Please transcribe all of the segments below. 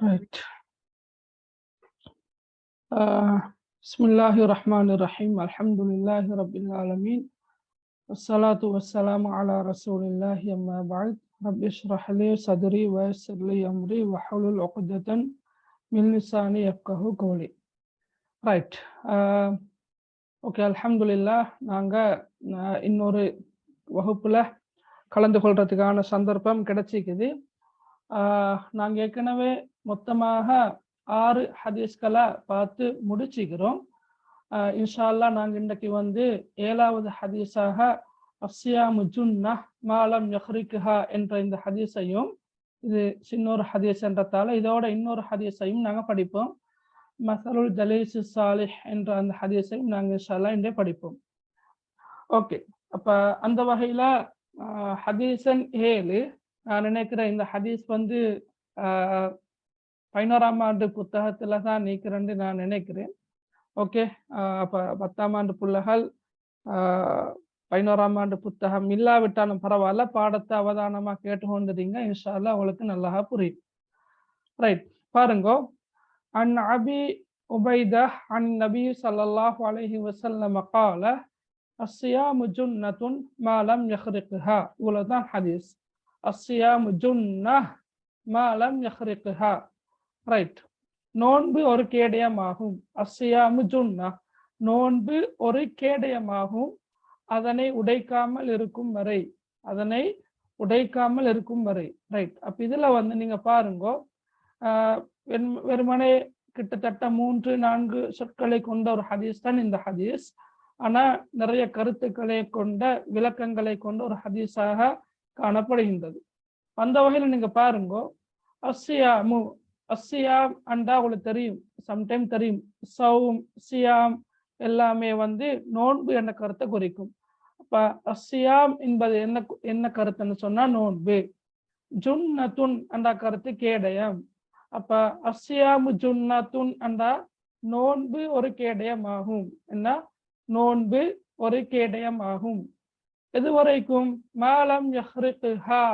Right. Uh, Bismillahir Rahmanir Rahim. Alhamdulillahi Rabbil Alameen. Wassalatu wassalamu ala Rasulillahi amma ba'd. Rabbi shrah li sadri wa yassir li amri wa hlul 'uqdatan min lisani yafqahu qawli. Right. Uh, okay அல்ஹம்துலில்லா நாங்க அஹ், இன்னொரு வகுப்புல கலந்து கொள்றதுக்கான சந்தர்ப்பம் கிடைச்சிக்குது நாங்கள் ஏற்கனவே மொத்தமாக ஆறு ஹதீஸ்களை பார்த்து முடிச்சுக்கிறோம். இன்ஷால்லா இன்ஷா அல்லாஹ் இன்றைக்கு வந்து ஏழாவது ஹதீஸாக அஸ்யா முஜுன்னா மாலம் யஹ்ரிக்குஹா என்ற இந்த ஹதீஸையும் இது சின்னொரு ஹதீஸ் என்றதால இதோட இன்னொரு ஹதீஸையும் நாங்கள் படிப்போம். மசருல் ஜலீசு சாலிஹ் என்ற அந்த ஹதீஸையும் நாங்கள் இன்ஷால்லா இன்றே படிப்போம். ஓகே அப்போ அந்த வகையில் ஹதீசன் ஏழு நான் நினைக்கிறேன் இந்த ஹதீஸ் வந்து பதினோராம் ஆண்டு புத்தகத்தில் தான் நீக்கிறேன்னு நான் நினைக்கிறேன். ஓகே அப்போ பத்தாம் ஆண்டு பிள்ளைகள் பதினோராம் ஆண்டு புத்தகம் இல்லாவிட்டாலும் பரவாயில்ல பாடத்தை அவதானமாக கேட்டுக்கொண்டிருங்க இன்ஷால்லா அவளுக்கு நல்லா புரியும். ரைட் பாருங்கோ. அன் அபி உபைத அன் நபி சல்லாஹ் அலஹி வசல்லம் கால அஸ்யா நதுன் மாலம் யஹ்ரிக்ஹா. இவ்வளோதான் ஹதீஸ். அஸ்யாம் ஜுன்னா மாலம் யஹ்ரிக்ஹா. ரைட் நோன்பு ஒரு கேடயமாகும். அஸ்யாமு ஜுன்னா நோன்பு ஒரு கேடயமாகும். அதனை உடைக்காமல் இருக்கும் வரை அதனை உடைக்காமல் இருக்கும் வரை. ரைட் அப்ப இதுல வந்து நீங்க பாருங்கோ வெறுமனே கிட்டத்தட்ட மூன்று நான்கு சொற்களை கொண்ட ஒரு ஹதீஸ் தான் இந்த ஹதீஸ். ஆனா நிறைய கருத்துக்களை கொண்ட விளக்கங்களை கொண்ட ஒரு ஹதீஸாக காணப்படுகின்றது. அந்த வகையில் நீங்க பாருங்க அஸ்ஸியாமு அஸ்ஸியாம் அண்டா உங்களுக்கு தெரியும். சம்டைம் தெரியும். சௌம் சியாம் எல்லாமே வந்து நோன்பு என்ற கருத்தை குறிக்கும். அப்ப அஸ்ஸியாம் என்பது என்ன என்ன கருத்துன்னு சொன்னா நோன்பு. ஜுன்னத்துன் அண்டா கருத்து கேடயம். அப்ப அஸ்யாமு ஜுன்னத்துன் அண்டா நோன்பு ஒரு கேடயம் ஆகும் என்ன? நோன்பு ஒரு கேடயம் ஆகும் இதுவரைக்கும் மாலம் யஹ்ரிக்குஹா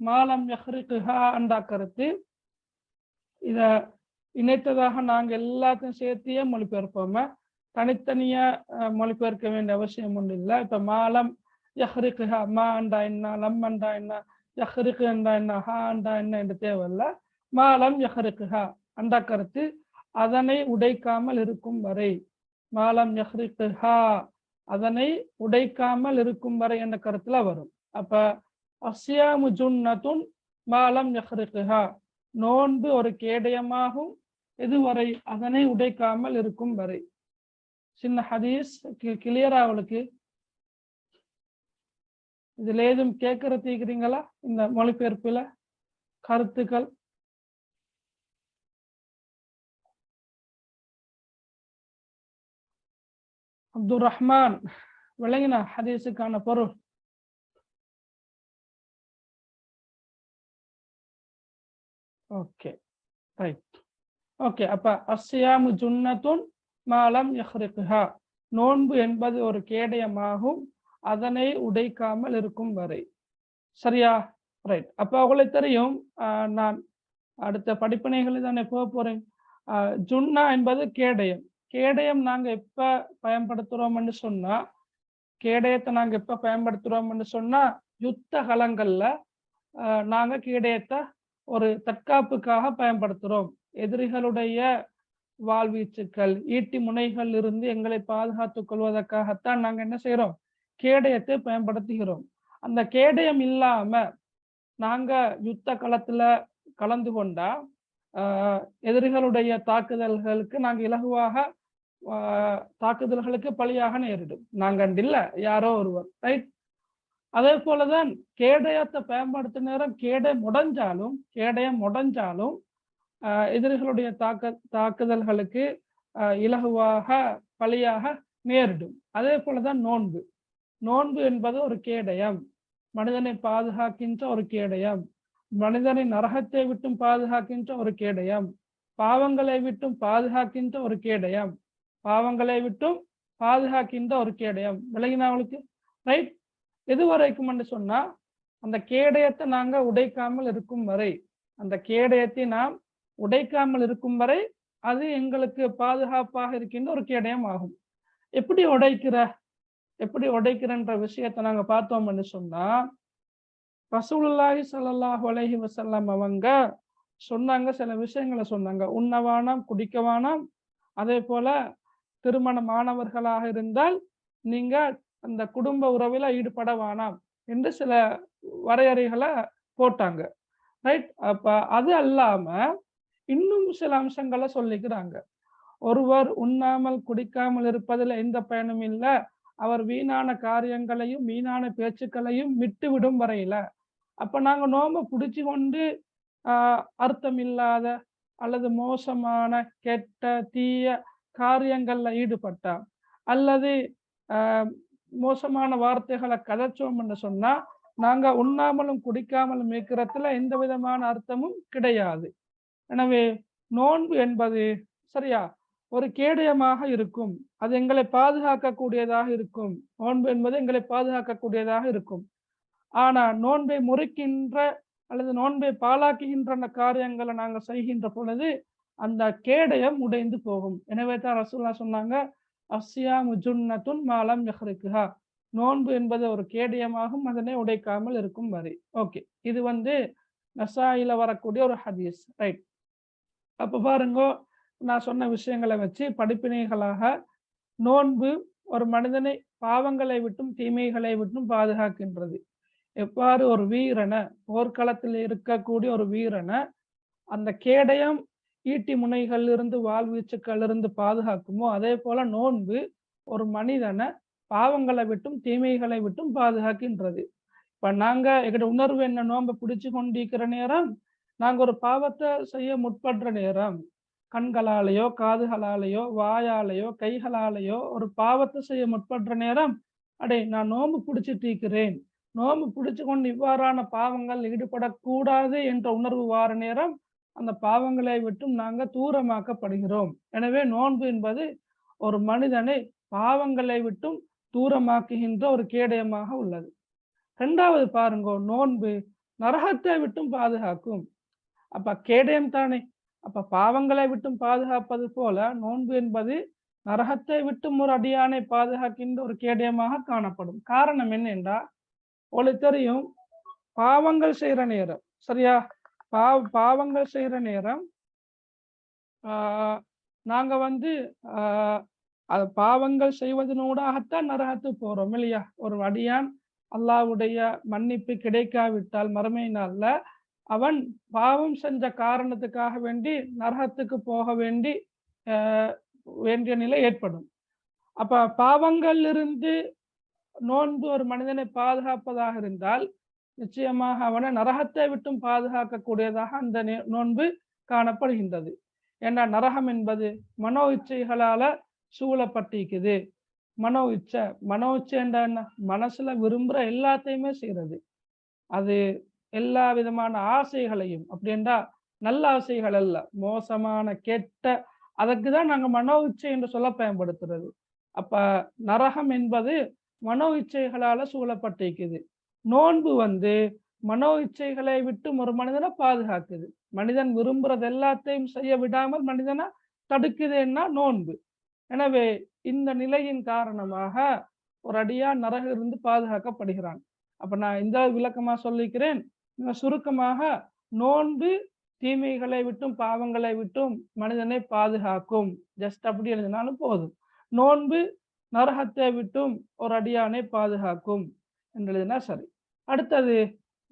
மாலம் யஹ்ரிக்குஹா என்ற கருத்து இத இணைத்ததாக நாங்க எல்லாத்தையும் சேர்த்தியே மொழிபெயர்ப்போம. தனித்தனியா மொழிபெயர்க்க வேண்டிய அவசியம் ஒன்றும் இல்லை. இப்ப மாலம் யஹ்ரிக்குஹா மா அண்டா என்ன லம் அண்டா என்ன யஹ்ரிக்கு அண்டா என்ன ஹா அண்டா என்ன என்று தேவையில்லை. மாலம் யஹ்ரிக்குஹா அந்த கருத்து அதனை உடைக்காமல் இருக்கும் வரை. மாலம் யஹ்ரிக்குஹா அதனை உடைக்காமல் இருக்கும் வரை என்ற கருத்துல வரும். அப்ப அஸ்யாமு ஜுன்னதுன் மாலம் யஹ்ரிக்குஹா நோன்பு ஒரு கேடயமாகும் இதுவரை அதனை உடைக்காமல் இருக்கும் வரை. சின்ன ஹதீஸ் கிளியரா அவளுக்கு? இதுல ஏதும் கேட்கறதுக்கிறீங்களா இந்த மொழிபெயர்ப்புல? கருத்துக்கள்? அப்துல் ரஹ்மான் விளங்கினா ஹதீஸுக்கான பொருள். Okay right. ஓகே அப்ப அஸ்யாமு ஜுன்னத்துன் மாலம் யஹ்ரிக்குஹா நோன்பு என்பது ஒரு கேடயமாகும் அதனை உடைக்காமல் இருக்கும் வரை. சரியா? ரைட். அப்போ உங்களுக்கு தெரியும் ஆஹ் நான் அடுத்த படிப்பினைகளில் தானே போக போறேன். ஜுன்னா என்பது கேடயம். கேடயம் நாங்க எப்ப பயன்படுத்துறோம்னு சொன்னா கேடயத்தை நாங்க எப்ப பயன்படுத்துறோம்னு சொன்னா யுத்த களங்கள்ல நாங்கள் நாங்க கேடயத்தை ஒரு தற்காப்புக்காக பயன்படுத்துறோம். எதிரிகளுடைய வாழ்வீச்சுக்கள் ஈட்டி முனைகள் இருந்து எங்களை பாதுகாத்துக் கொள்வதற்காகத்தான் நாங்க என்ன செய்யறோம் கேடயத்தை பயன்படுத்துகிறோம். அந்த கேடயம் இல்லாம நாங்க யுத்த களத்துல கலந்து கொண்டா எதிரிகளுடைய தாக்குதல்களுக்கு நாங்க இலகுவாக தாக்குதல்களுக்கு பலியாக நேரிடும். நாங்க இல்ல யாரோ ஒருவர் ரைட் அதே போலதான் கேடயத்தை பயன்படுத்த நேரம் கேடயம் முடஞ்சாலும் கேடயம் முடஞ்சாலும் ஆஹ் எதிரிகளுடைய தாக்க தாக்குதல்களுக்கு இலகுவாக பலியாக நேரிடும். அதே போலதான் நோன்பு. நோன்பு என்பது ஒரு கேடயம். மனிதனை பாதுகாக்கின்ற ஒரு கேடயம். மனிதனை நரகத்தை விட்டும் பாதுகாக்கின்ற ஒரு கேடயம். பாவங்களை விட்டும் பாதுகாக்கின்ற ஒரு கேடயம். பாவங்களை விட்டும் பாதுகாக்கின்ற ஒரு கேடயம். விலகினவளுக்கு ரைட் எது வரைக்கும் சொன்னா அந்த கேடயத்தை நாங்க உடைக்காமல் இருக்கும் வரை அந்த கேடயத்தை நாம் உடைக்காமல் இருக்கும் வரை அது எங்களுக்கு பாதுகாப்பாக இருக்கின்ற ஒரு கேடயம் ஆகும். எப்படி உடைக்கிற? எப்படி உடைக்கிறன்ற விஷயத்தை நாங்க பார்த்தோம்னு சொன்னா ரசூலுல்லாஹி சல்லாஹ் அலைஹி வசல்லாம் அவங்க சொன்னாங்க சில விஷயங்களை சொன்னாங்க. உண்ணவானாம் குடிக்கவானாம் அதே போல திருமணமானவர்களாக இருந்தால் நீங்க அந்த குடும்ப உறவில ஈடுபட வேணாம் என்று சில வரையறைகளை போட்டாங்க. ரைட் அப்ப அது அல்லாம இன்னும் சில அம்சங்களை சொல்லிக்கிறாங்க. ஒருவர் உண்ணாமல் குடிக்காமல் இருப்பதில் எந்த பயனும் இல்லை. அவர் வீணான காரியங்களையும் வீணான பேச்சுக்களையும் விட்டு விடும் வரையில. அப்ப நாங்க நோம்ப பிடிச்சு கொண்டு ஆஹ் அர்த்தம் இல்லாத அல்லது மோசமான கெட்ட தீய காரியங்கள்ல ஈடுபட்டா? அல்லது மோசமான வார்த்தைகளை கதைச்சோம்னு சொன்னா நாங்க உண்ணாமலும் குடிக்காமலும் இருக்கிறதுல எந்த விதமான அர்த்தமும் கிடையாது. எனவே நோன்பு என்பது சரியா? ஒரு கேடயமாக இருக்கும். அது எங்களை பாதுகாக்கக்கூடியதாக இருக்கும். நோன்பு என்பது எங்களை பாதுகாக்கக்கூடியதாக இருக்கும். ஆனா நோன்பை முறிக்கின்ற அல்லது நோன்பை பாலாக்குகின்ற காரியங்களை நாங்கள் செய்கின்ற பொழுது அந்த கேடயம் உடைந்து போகும். எனவே தான் ரசூல்லா சொன்னாங்க அஸ்யா முஜுன்னத்துன் மாலம் யஹ்ரிக்குஹா நோன்பு என்பது ஒரு கேடயமாகும் அதனை உடைக்காமல் இருக்கும் வரை. ஓகே இது வந்து நசாயில வரக்கூடிய ஒரு ஹதீஸ். ரைட். அப்ப பாருங்க நான் சொன்ன விஷயங்களை வச்சு படிப்பினைகளாக நோன்பு ஒரு மனிதனை பாவங்களை விட்டும் தீமைகளை விட்டும் பாதுகாக்கின்றது. எவ்வாறு ஒரு வீரனை போர்க்களத்தில் இருக்கக்கூடிய ஒரு வீரனை அந்த கேடயம் ஈட்டி முனைகள் இருந்து வாழ்வீச்சுக்கள் இருந்து பாதுகாக்குமோ அதே போல நோன்பு ஒரு மனிதனை பாவங்களை விட்டும் தீமைகளை விட்டும் பாதுகாக்கின்றது. இப்ப நாங்க எங்கட உணர்வு என்ன? நோன்பை பிடிச்சு கொண்டிருக்கிற நேரம் நாங்க ஒரு பாவத்தை செய்ய முற்படுற நேரம் கண்களாலேயோ காதுகளாலேயோ வாயாலேயோ கைகளாலேயோ ஒரு பாவத்தை செய்ய முற்படுற நேரம் அடே நான் நோம்பு பிடிச்சிட்டு இருக்கிறேன். நோம்பு பிடிச்சு கொண்டு இவ்வாறான பாவங்கள் ஈடுபடக்கூடாது என்ற உணர்வு வார நேரம் அந்த பாவங்களை விட்டும் நாங்கள் தூரமாக்கப்படுகிறோம். எனவே நோன்பு என்பது ஒரு மனிதனை பாவங்களை விட்டும் தூரமாக்குகின்ற ஒரு கேடயமாக உள்ளது. ரெண்டாவது பாருங்க நோன்பு நரகத்தை விட்டும் பாதுகாக்கும். அப்ப கேடயம் தானே? அப்ப பாவங்களை விட்டும் பாதுகாப்பது போல நோன்பு என்பது நரகத்தை விட்டும் ஒரு அடியானை பாதுகாக்கின்ற ஒரு கேடயமாக காணப்படும். காரணம் என்னென்றா உங்களுக்கு தெரியும் பாவங்கள் செய்கிற நேரம். சரியா? பாவ பாவங்கள் செய்கிற நேரம் ஆஹ் வந்து அது பாவங்கள் செய்வதனூடாகத்தான் நரகத்து போகிறோம் இல்லையா? ஒரு அடியான் அல்லாவுடைய மன்னிப்பு கிடைக்காவிட்டால் மறுமை அவன் பாவம் செஞ்ச காரணத்துக்காக வேண்டி நரகத்துக்கு போக வேண்டி வேண்டிய நிலை ஏற்படும். அப்ப பாவங்கள் இருந்து நோன்பு ஒரு மனிதனை பாதுகாப்பதாக இருந்தால் நிச்சயமாக அவனை நரகத்தை விட்டும் பாதுகாக்கக்கூடியதாக அந்த நோன்பு காணப்படுகின்றது. ஏன்னா நரகம் என்பது மனோ இச்சைகளால சூழப்பட்டிருக்குது. மனோ இச்சை மனோ இச்சை என்ற என்ன மனசுல விரும்புற எல்லாத்தையுமே செய்யறது அது எல்லா விதமான ஆசைகளையும் அப்படின்றா நல்ல ஆசைகள் அல்ல மோசமான கெட்ட அதற்கு தான் நாங்கள் மனோ இச்சை என்று சொல்ல பயன்படுத்துறது. அப்ப நரகம் என்பது மனோ இச்சைகளால சூழப்பட்டிருக்குது. நோன்பு வந்து மனோ இச்சைகளை விட்டு ஒரு மனிதனை பாதுகாக்குது. மனிதன் விரும்புறது எல்லாத்தையும் செய்ய விடாமல் மனிதனை தடுக்குதுன்னா நோன்பு. எனவே இந்த நிலையின் காரணமாக ஒரு அடியா நரக இருந்து பாதுகாக்கப்படுகிறான். அப்ப நான் இந்த விளக்கமா சொல்லிக்கிறேன். சுருக்கமாக நோன்பு தீமைகளை விட்டும் பாவங்களை விட்டும் மனிதனை பாதுகாக்கும். ஜஸ்ட் அப்படி எழுதினாலும் போதும். நோன்பு நரகத்தை விட்டும் ஒரு அடியானை பாதுகாக்கும். என்று எழுதினா சரி. அடுத்தது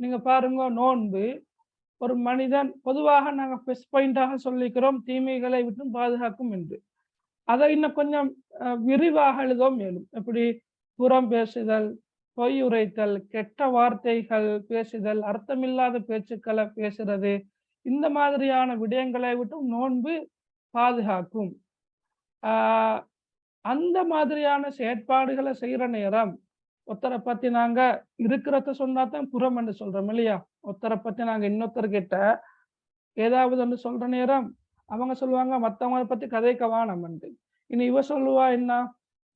நீங்க பாருங்க நோன்பு. ஒரு மனிதன் பொதுவாக நாங்கள் பெஸ்ட் பாயிண்டாக சொல்லிக்கிறோம் தீமைகளை விட்டும் பாதுகாக்கும் என்று. அதை இன்னும் கொஞ்சம் விரிவாக எழுதவும் மேலும். எப்படி? புறம் பேசுதல் பொய் உரைத்தல் கெட்ட வார்த்தைகள் பேசுதல் அர்த்தமில்லாத பேச்சுக்களை பேசுறது. இந்த மாதிரியான விடயங்களை விட்டும் நோன்பு பாதுகாக்கும். அந்த மாதிரியான செயற்பாடுகளை செய்கிற நேரம் ஒருத்தரை பத்தி நாங்க இருக்கிறத சொன்னாதான் புறம் என்று சொல்றோம் இல்லையா? ஒருத்தரை பத்தி நாங்க இன்னொருத்தர்கிட்ட ஏதாவது ஒன்று சொல்ற நேரம் அவங்க சொல்லுவாங்க மற்றவங்களை பத்தி கதைக்கவா வானம்ன்ட்டு இனி இவ சொல்லுவா என்ன?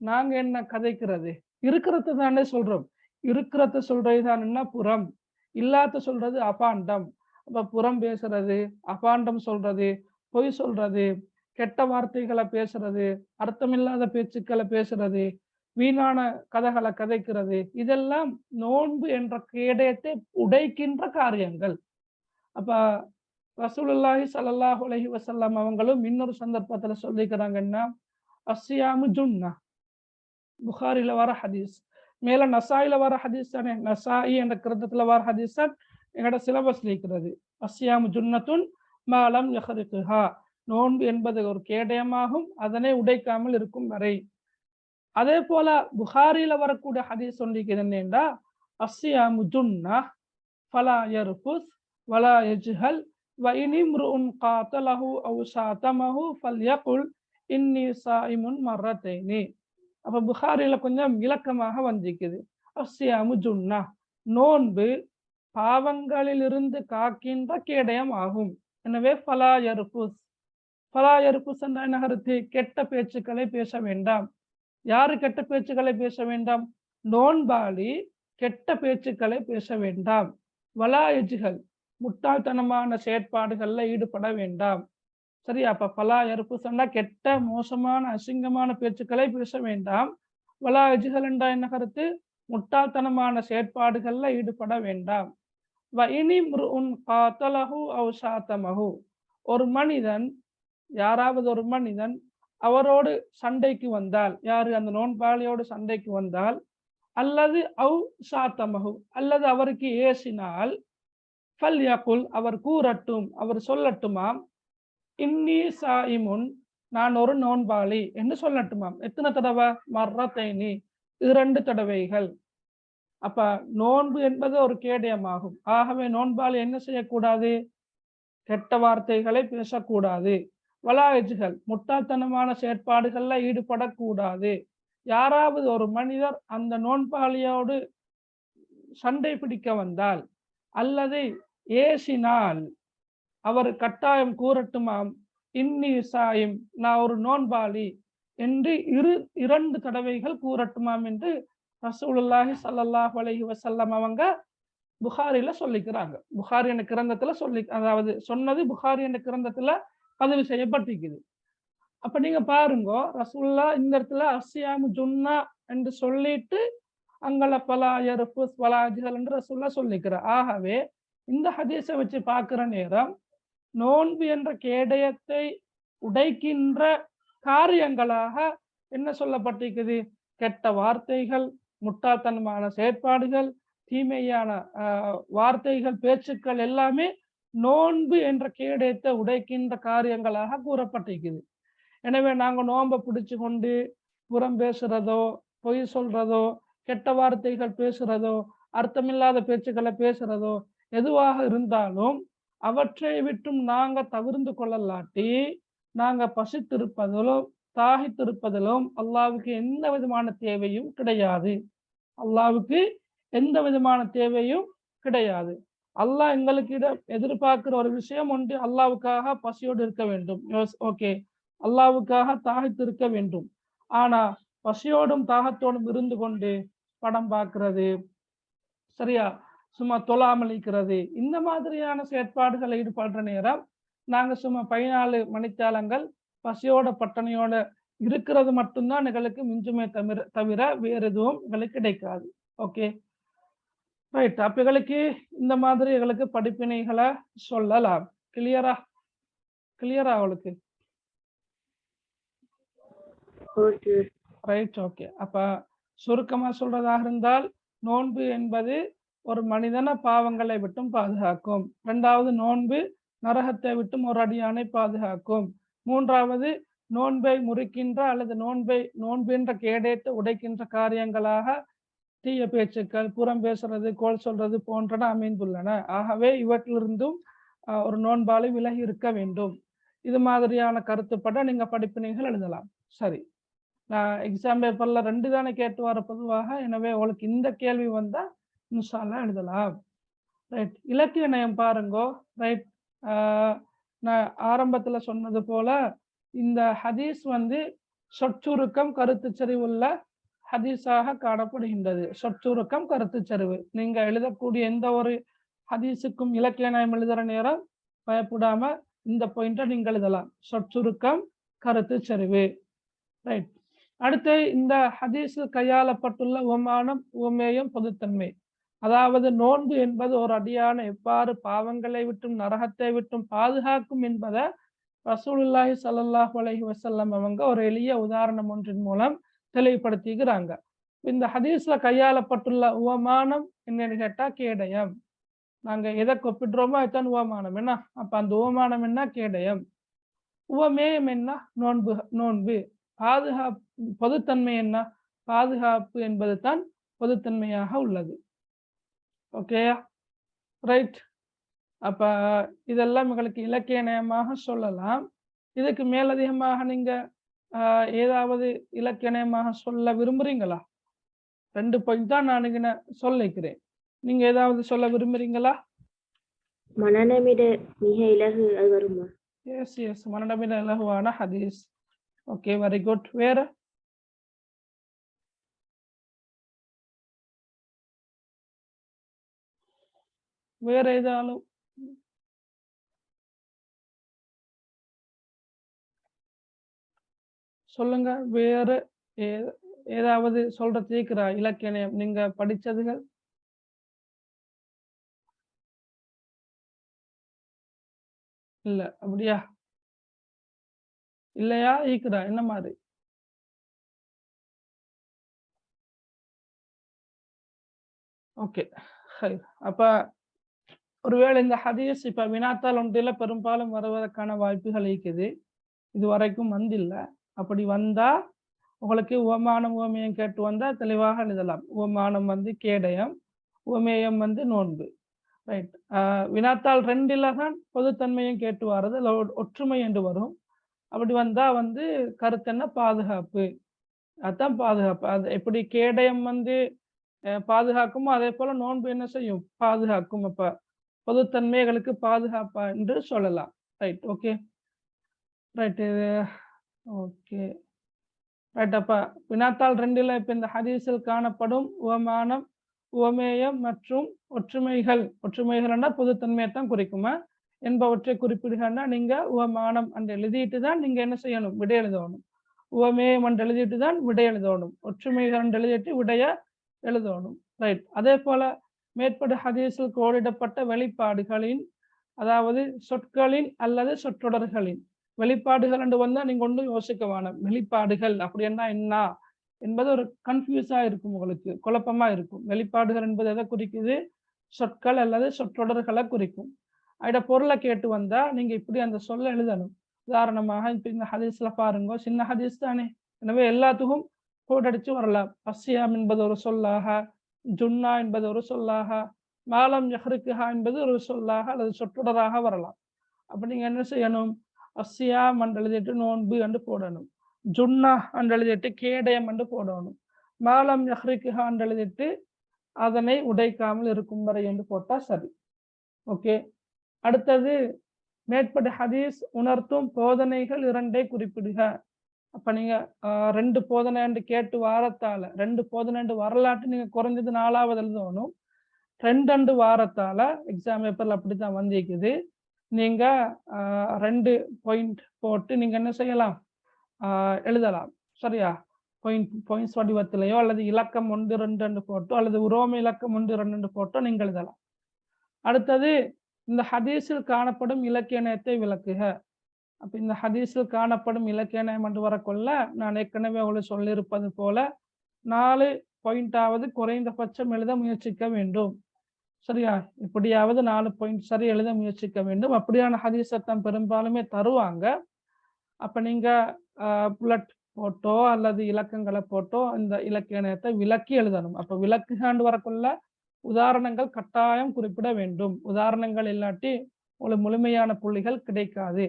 நாங்க என்ன கதைக்கிறது? இருக்கிறத தானே சொல்றோம். இருக்கிறத சொல்றது தான் என்ன புறம்? இல்லாத சொல்றது அபாண்டம். அப்ப புறம் பேசுறது அபாண்டம் சொல்றது பொய் சொல்றது கெட்ட வார்த்தைகளை பேசுறது அர்த்தமில்லாத பேச்சுக்களை பேசுறது வீணான கதைகளை கதைக்கிறது. இதெல்லாம் நோன்பு என்ற கேடயத்தை உடைக்கின்ற காரியங்கள். அப்ப ரசூலுல்லாஹி சல்லாஹ் உலகி வசல்லாம் அவங்களும் இன்னொரு சந்தர்ப்பத்துல சொல்லிக்கிறாங்கன்னா அஸ்ஸியாமு ஜுன்னா. புகாரில வர ஹதீஸ். மேல நசாயில வர ஹதீஸ் தானே. நசாயி என்ற கிரந்தத்துல வர ஹதீஸ் தான் எங்களோட சிலபஸ் இருக்கிறது அஸ்ஸியாமு ஜுன்னத்துன் மாலம் யஹரிக்குஹா நோன்பு என்பது ஒரு கேடயமாகும் அதனை உடைக்காமல் இருக்கும் வரை. அதே போல புகாரில வரக்கூடிய ஹதீஸ் சொல்லிக்கிறது என்னென்றா அஸ்ஸியாமு ஜுன்னா ஃபலா யர்ஃபுஸ் வலா யஜ்ஹல் வ இனிம்ருஉன் காத்தலஹு அவ் ஃபல் யகுல் இன்னி சாயிமுன் மர்ரத்தைனி. அப்ப புகாரில கொஞ்சம் இலக்கமாக வந்திருக்குது அஸ்யா ஜுன்னா நோன்பு பாவங்களிலிருந்து காக்கின்ற கேடயம் ஆகும் எனவே ஃபலா யர்ஃபுஸ் ஃபலா யர்ஃபுஸ் என்ற நகரத்து கெட்ட பேச்சுக்களை பேச வேண்டாம். யாரு கெட்ட பேச்சுக்களை பேச வேண்டாம்? நோன்பாளி கெட்ட பேச்சுக்களை பேச வேண்டாம். வலா எஜுகள் முட்டாள்தனமான செயற்பாடுகளில் ஈடுபட வேண்டாம். சரி அப்ப பலா எருப்பு சொன்னா கெட்ட மோசமான அசிங்கமான பேச்சுக்களை பேச வேண்டாம். வலா எஜுகள் என்றா என்ன கருத்து? முட்டாள்தனமான செயற்பாடுகள்ல ஈடுபட வேண்டாம். வ இனி உன் காத்தலகு அவ் சாத்தமகு ஒரு மனிதன் யாராவது ஒரு மனிதன் அவரோடு சண்டைக்கு வந்தால் யாரு? அந்த நோன்பாளியோடு சண்டைக்கு வந்தால் அல்லது அவ் சாத்தமகு அல்லது அவருக்கு ஏசினால் ஃபல் யகுல் அவர் கூறட்டும் அவர் சொல்லட்டுமாம் இன்னி சாயிமுன் நான் ஒரு நோன்பாளி என்று சொல்லட்டுமாம். எத்தனை தடவை? மர்ரத்தைனி இரண்டு தடவைகள். அப்ப நோன்பு என்பது ஒரு கேடயமாகும். ஆகவே நோன்பாளி என்ன செய்யக்கூடாது? கெட்ட வார்த்தைகளை பேசக்கூடாது. வலாயஜுகள் முட்டாள்தனமான செயற்பாடுகள்ல ஈடுபடக்கூடாது. யாராவது ஒரு மனிதர் அந்த நோன்பாளியோடு சண்டை பிடிக்க வந்தால் அல்லது ஏசினால் அவர் கட்டாயம் கூறட்டுமாம் இன்னி சாயும் நான் ஒரு நோன்பாளி என்று இரு இரண்டு தடவைகள் கூறட்டுமாம் என்று ரசூலுல்லாஹி சல்லாஹ் அலஹி வசல்லம் அவங்க புகாரில சொல்லிக்கிறாங்க. புகாரி என்ற கிரந்தத்துல சொல்லி அதாவது சொன்னது புகாரி என்ற கிரந்தத்துல பதிவு செய்யப்பட்டிருக்குது. அப்ப நீங்க பாருங்க ரசூல்லா இந்த இடத்துல அசியாமு ஜுன்னா என்று சொல்லிட்டு அங்கல பலா எருப்பு பலாஜிகள் என்று ரசூல்லா சொல்லிக்கிறார் ஆகவே இந்த ஹதீஸை வச்சு பார்க்கிற நேரம் நோன்பு என்ற கேடயத்தை உடைக்கின்ற காரியங்களாக என்ன சொல்லப்பட்டிருக்குது? கெட்ட வார்த்தைகள் முட்டாள்தனமான செயற்பாடுகள் தீமையான வார்த்தைகள் பேச்சுக்கள் எல்லாமே நோன்பு என்ற கேடயத்தை உடைக்கின்ற காரியங்களாக கூறப்பட்டிருக்குது. எனவே நாங்கள் நோன்பை பிடிச்சு கொண்டு புறம் பேசுறதோ பொய் சொல்றதோ கெட்ட வார்த்தைகள் பேசுறதோ அர்த்தமில்லாத பேச்சுக்களை பேசுறதோ எதுவாக இருந்தாலும் அவற்றை விட்டும் நாங்க தவிர்ந்து கொள்ளலாட்டி நாங்க பசித்திருப்பதிலும் தாகித்திருப்பதிலும் அல்லாவுக்கு எந்த விதமான தேவையும் கிடையாது. அல்லாவுக்கு எந்த விதமான தேவையும் கிடையாது. அல்லாஹ் எங்களுக்கு எதிர்பார்க்கிற ஒரு விஷயம் ஒன்று அல்லாவுக்காக பசியோடு இருக்க வேண்டும். ஓகே. அல்லாவுக்காக தாகத்து இருக்க வேண்டும். ஆனா பசியோடும் தாகத்தோடும் இருந்து கொண்டு படம் பார்க்கறது சரியா? சும்மா தொலாமளிக்கிறது இந்த மாதிரியான செயற்பாடுகளை ஈடுபடுற நேரம் நாங்க சும்மா பதினாலு மணித்தாளங்கள் பசியோட பட்டணையோட இருக்கிறது மட்டும்தான் எங்களுக்கு மிஞ்சுமே தவிர தவிர வேற எதுவும் எங்களுக்கு கிடைக்காது. ஓகே? ரைட் அப்ப எங்களுக்கு இந்த மாதிரி எங்களுக்கு படிப்பினைகளை சொல்லலாம். கிளியரா கிளியரா அவளுக்கு? ரைட் ஓகே அப்ப சுருக்கமா சொல்றதாக இருந்தால் நோன்பு என்பது ஒரு மனிதனை பாவங்களை விட்டும் பாதுகாக்கும். இரண்டாவது நோன்பு நரகத்தை விட்டும் ஒரு அடியானை பாதுகாக்கும். மூன்றாவது நோன்பை முறிக்கின்ற அல்லது நோன்பை நோன்பென்ற கேடயத்தை உடைக்கின்ற காரியங்களாக தீய பேச்சுக்கள் புறம் பேசுறது கோல் சொல்றது போன்றன அமைந்துள்ளன. ஆகவே இவற்றிலிருந்தும் ஒரு நோன்பாளி விலகி இருக்க வேண்டும். இது மாதிரியான கருத்துப்பட நீங்க படிப்பினைகள் எழுதலாம். சரி. நான் எக்ஸாம் பேப்பர்ல ரெண்டு தானே கேட்டு வர பொதுவாக எனவே உங்களுக்கு இந்த கேள்வி வந்தா இன்ஷால்லா எழுதலாம். ரைட் இலக்கிய நயம் பாருங்கோ. ரைட் நான் ஆரம்பத்துல சொன்னது போல இந்த ஹதீஸ் வந்து சொற்சுருக்கம் கருத்து செறிவுள்ள ஹதீஸாக காணப்படுகின்றது. சொற்சுருக்கம் கருத்து சரிவு நீங்க எழுதக்கூடிய எந்த ஒரு ஹதீஸுக்கும் இலக்கிய நயம் எழுதுற நேரம் பயப்படாம இந்த பாயிண்ட நீங்க எழுதலாம். சொற்சுருக்கம் கருத்து சரிவு ரைட் அடுத்து இந்த ஹதீஸில் கையாளப்பட்டுள்ள உமானம் உமேயம் பொதுத்தன்மை. அதாவது நோன்பு என்பது ஒரு அடியான எவ்வாறு பாவங்களை விட்டும் நரகத்தை விட்டும் பாதுகாக்கும் என்பதை ரசூலுல்லாஹி சல்லாஹ் அலஹி வசல்லம் அவங்க ஒரு எளிய உதாரணம் ஒன்றின் மூலம் தெளிவுபடுத்திக்கிறாங்க இந்த ஹதீஸ்ல கையாளப்பட்டுள்ள உவமானம் என்னன்னு கேட்டா கேடயம். நாங்க எதை கொப்பிடுறோமோ அதுதான் உவமானம். என்ன? அப்ப அந்த உவமானம் என்ன? கேடயம். உவமேயம் என்ன? நோன்பு நோன்பு. பாதுகாப்பு பொதுத்தன்மை என்ன? பாதுகாப்பு என்பது தான் பொதுத்தன்மையாக உள்ளது. ஓகேயா ரைட் அப்ப இதெல்லாம் உங்களுக்கு இலக்கிய நயமாக சொல்லலாம். இதுக்கு மேலதிகமாக நீங்க ஏதாவது இலக்கிய நயமாக சொல்ல விரும்புறீங்களா? ரெண்டு பாயிண்ட் தான் நான் இங்க சொல்லிக்கிறேன். நீங்க ஏதாவது சொல்ல விரும்புறீங்களா? மனநமிட மிக இலகு அது வருமா? எஸ் எஸ் மனடமில் இலகுவான ஹதீஸ். ஓகே வெரி குட் வேற? வேற ஏதாலும் சொல்லுங்க. வேற ஏ- ஏதாவது சொல்றது இருக்கிறா இலக்கியம் நீங்க படிச்சதுகள்? இல்ல அப்படியா? இல்லையா? ஈக்குதா என்ன மாதிரி? ஓகே. அப்ப ஒருவேளை இந்த ஹதீஸ் இப்ப வினாத்தால் ஒன்றில பெரும்பாலும் வருவதற்கான வாய்ப்புகள் இருக்குது. இது வரைக்கும் வந்தில்லை. அப்படி வந்தா உங்களுக்கு உவமானம் உவமேயம் கேட்டு வந்தா தெளிவாக எழுதலாம். உவமானம் வந்து கேடயம் உவமேயம் வந்து நோன்பு. ரைட் வினாத்தால் ரெண்டில் தான் பொதுத்தன்மையும் கேட்டு வர்றது ஒற்றுமை என்று வரும். அப்படி வந்தா வந்து கருத்து என்ன? பாதுகாப்பு. அதான் பாதுகாப்பு. அது எப்படி கேடயம் வந்து பாதுகாக்குமோ அதே போல நோன்பு என்ன செய்யும்? பாதுகாக்கும். அப்ப பொதுத்தன்மைகளுக்கு பாதுகாப்பா என்று சொல்லலாம். Right okay right okay. Right அப்ப வினாத்தாள் ரெண்டுல இப்ப இந்த ஹதீஸில் காணப்படும் உவமானம் உவமேயம் மற்றும் ஒற்றுமைகள். ஒற்றுமைகள்னா பொதுத்தன்மையை தான் குறிக்குமா? என்பவற்றை குறிப்பிடுகன்னா நீங்க உவமானம் என்று எழுதிட்டு தான் நீங்க என்ன செய்யணும்? விடை எழுதணும். உவமேயம் என்று எழுதிட்டு தான் விடை எழுதணும். ஒற்றுமைகள் என்று எழுதிட்டு விடைய எழுதணும். ரைட் அதே போல மேற்படு ஹதீஸில் கோடிடப்பட்ட வெளிப்பாடுகளின் அதாவது சொற்களின் அல்லது சொற்றொடர்களின் வெளிப்பாடுகள் என்று வந்தால் நீங்கள் ஒன்றும் யோசிக்க வேணும். வெளிப்பாடுகள் அப்படின்னா என்ன? என்பது ஒரு கன்ஃபியூஸாக இருக்கும் உங்களுக்கு. குழப்பமா இருக்கும். வெளிப்பாடுகள் என்பது எதை குறிக்குது? சொற்கள் அல்லது சொற்றொடர்களை குறிக்கும். அதோட பொருளை கேட்டு வந்தால் நீங்கள் இப்படி அந்த சொல்லை எழுதணும். உதாரணமாக இப்போ இந்த ஹதீஸில் பாருங்க. சின்ன ஹதீஸ் தானே. எனவே எல்லாத்துக்கும் கோடடிச்சு வரலாம். அஸ்யாம் என்பது ஒரு சொல்லாக ஜுன்னா என்பது ஒரு சொல்லாக மாலம் யஹ்ருக்குஹா என்பது ஒரு சொல்லாக அல்லது சொற்றொடராக வரலாம். அப்போ நீங்கள் என்ன செய்யணும்? அஸ்யாம் என்று நோன்பு என்று போடணும். ஜுன்னா என்று எழுதிட்டு கேடயம் என்று போடணும். மாலம் யஹ்ருக்குஹா என்று அதனை உடைக்காமல் இருக்கும் வரை என்று போட்டா சரி. ஓகே அடுத்தது மேற்படி ஹதீஸ் உணர்த்தும் போதனைகள் இரண்டை குறிப்பிடுக. அப்ப நீங்க ரெண்டு போதனை கேட்டு வாரத்தால ரெண்டு போதனை வரலாற்று நீங்க குறைஞ்சது நாலாவது எழுதணும். ரெண்டு வாரத்தால எக்ஸாம் பேப்பர்ல அப்படித்தான் வந்திருக்குது. நீங்க ரெண்டு பாயிண்ட் போட்டு நீங்க என்ன செய்யலாம்? எழுதலாம். சரியா? பாயிண்ட் பாயிண்ட்ஸ் வடிவத்திலேயோ அல்லது இலக்கம் ஒன்று ரெண்டு ரெண்டு போட்டோ அல்லது உரோம இலக்கம் ஒன்று ரெண்டு ரெண்டு போட்டோ நீங்க எழுதலாம். அடுத்தது இந்த ஹதீஸில் காணப்படும் இலக்கியணயத்தை விளக்குக. அப்ப இந்த ஹதீஸில் காணப்படும் இலக்கிய என்று வரக்கொள்ள நான் ஏற்கனவே உங்களுக்கு சொல்லியிருப்பது போல நாலு பாயிண்டாவது குறைந்தபட்சம் எழுத முயற்சிக்க வேண்டும். சரியா? இப்படியாவது நாலு பாயிண்ட் சரி எழுத முயற்சிக்க வேண்டும். அப்படியான ஹதீஸை தான் பெரும்பாலுமே தருவாங்க. அப்ப நீங்க புல்லட் போட்டோ அல்லது இலக்கங்களை போட்டோ இந்த இலக்கியணத்தை விளக்கி எழுதணும். அப்ப விளக்குகாண்டு வரக்குள்ள உதாரணங்கள் கட்டாயம் குறிப்பிட வேண்டும். உதாரணங்கள் இல்லாட்டி ஒரு முழுமையான புள்ளிகள் கிடைக்காது.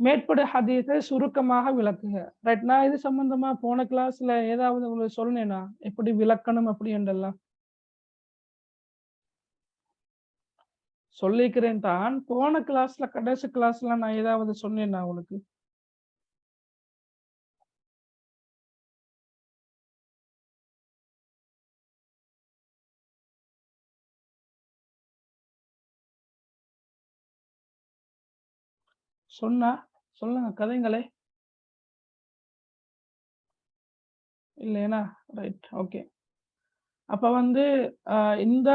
மேற்படு ஹதீஸை சுருக்கமாக விளக்குக. ரைட் நான் இது சம்பந்தமா போன கிளாஸ்ல ஏதாவது உங்களுக்கு சொன்னேனா எப்படி விளக்கணும் அப்படி என்றெல்லாம்? சொல்லிக்கிறேன் தான் போன கிளாஸ்ல கடைசி கிளாஸ்ல நான் ஏதாவது சொன்னேன்னா உங்களுக்கு சொன்னா சொல்லுங்க கதைங்களே. இல்லைனா ரைட் ஓகே அப்போ வந்து இந்த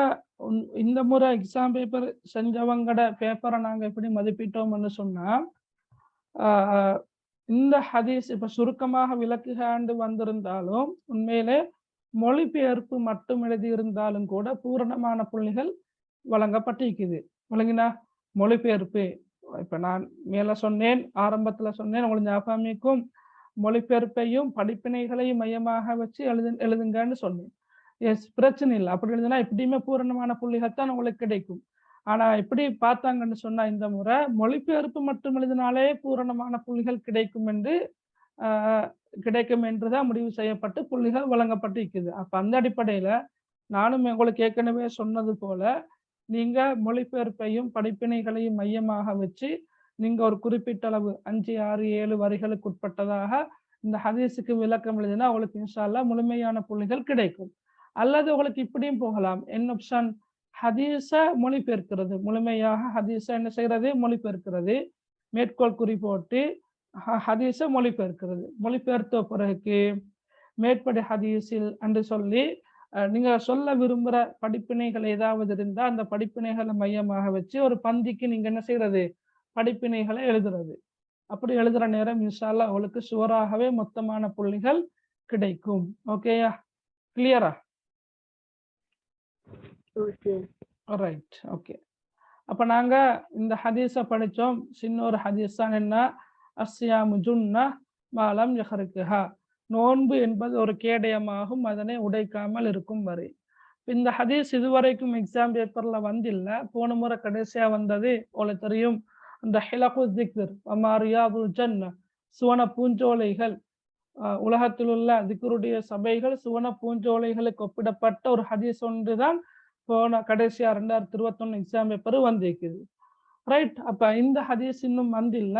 உன்- இந்த முறை எக்ஸாம் பேப்பர் செஞ்சவங்கட பேப்பரை நாங்கள் எப்படி மதிப்பிட்டோம்னு சொன்னால் இந்த ஹதீஸ் இப்போ சுருக்கமாக விளக்குகாண்டு வந்திருந்தாலும் உண்மையிலே மொழிபெயர்ப்பு மட்டும் எழுதியிருந்தாலும் கூட பூரணமான புள்ளிகள் வழங்கப்பட்டிருக்குது. வழங்கினா மொழிபெயர்ப்பு இப்போ நான் மேலே சொன்னேன் ஆரம்பத்தில் சொன்னேன் உங்களுக்கு ஞாபகமிக்கும் மொழிபெயர்ப்பையும் படிப்பினைகளையும் மையமாக வச்சு எழுது எழுதுங்கன்னு சொன்னேன். எஸ் பிரச்சனை இல்லை. அப்படி எழுதுனா எப்படியுமே பூரணமான புள்ளிகள் தான் உங்களுக்கு கிடைக்கும். ஆனா எப்படி பார்த்தாங்கன்னு சொன்னா இந்த முறை மொழிபெயர்ப்பு மட்டும் எழுதினாலே பூரணமான புள்ளிகள் கிடைக்கும் என்று கிடைக்கும் என்றுதான் முடிவு செய்யப்பட்டு புள்ளிகள் வழங்கப்பட்டு இருக்குது அப்ப அந்த அடிப்படையில நானும் உங்களுக்கு ஏற்கனவே சொன்னது போல நீங்க மொழிபெயர்ப்பையும் படிப்பினைகளையும் மையமாக வச்சு நீங்க ஒரு குறிப்பிட்ட அளவு அஞ்சு ஆறு ஏழு வரிகளுக்கு உட்பட்டதாக இந்த ஹதீஸுக்கு விளக்கம் எழுதினா உங்களுக்கு இன்ஷால்லா முழுமையான புள்ளிகள் கிடைக்கும். அல்லது உங்களுக்கு இப்படியும் போகலாம். என் ஆப்ஷன் ஹதீஸ மொழிபெயர்க்கிறது. முழுமையாக ஹதீஸ என்ன செய்யறது மொழிபெயர்க்கிறது. மேற்கோள் குறி போட்டு ஹ- ஹதீஸ மொழிபெயர்க்கிறது. மொழிபெயர்த்த பிறகு மேற்படி ஹதீஸில் என்று சொல்லி நீங்க சொல்ல விரும்புற படிப்பினைகள் ஏதாவது இருந்தா அந்த படிப்பினைகளை மையமாக வச்சு ஒரு பந்திக்கு நீங்க என்ன செய்யறது படிப்பினைகளை எழுதுறது. அப்படி எழுதுற நேரம் இன்ஷால்லா உங்களுக்கு சுவராகவே மொத்தமான புள்ளிகள் கிடைக்கும். ஓகேயா? கிளியரா ரைட் ஓகே அப்ப நாங்க இந்த ஹதீஸ படிச்சோம். சின்ன ஒரு ஹதீஸ் தான் என்ன? அஸ்யாமு ஜுன்னா மாலம் யஹருக்குஹா நோன்பு என்பது ஒரு கேடயமாகும் அதனை உடைக்காமல் இருக்கும் வரை. இந்த ஹதீஸ் இதுவரைக்கும் எக்ஸாம் பேப்பர்ல வந்தில்லை. போன முறை கடைசியா வந்தது உங்களுக்கு தெரியும். இந்த ஹிலகு திக்ர் அமாரியாபு ஜன்ன சுவன பூஞ்சோலைகள் உலகத்தில் உள்ள திக்ருடைய சபைகள் சுவன பூஞ்சோலைகளுக்கு ஒப்பிடப்பட்ட ஒரு ஹதீஸ் ஒன்று தான் போன கடைசியா ரெண்டாயிரத்தி இருபத்தொன்னு எக்ஸாம் பேப்பர் வந்திருக்குது. ரைட் அப்ப இந்த ஹதீஸ் இன்னும் வந்தில்ல.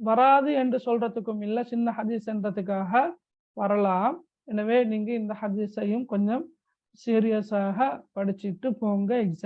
வராது என்று சொல்றதுக்கும் இல்ல. சின்ன ஹதீஸ் என்றதுக்காக வரலாம். எனவே நீங்க இந்த ஹதீஸையும் கொஞ்சம் சீரியஸாக படிச்சுட்டு போங்க எக்ஸாம்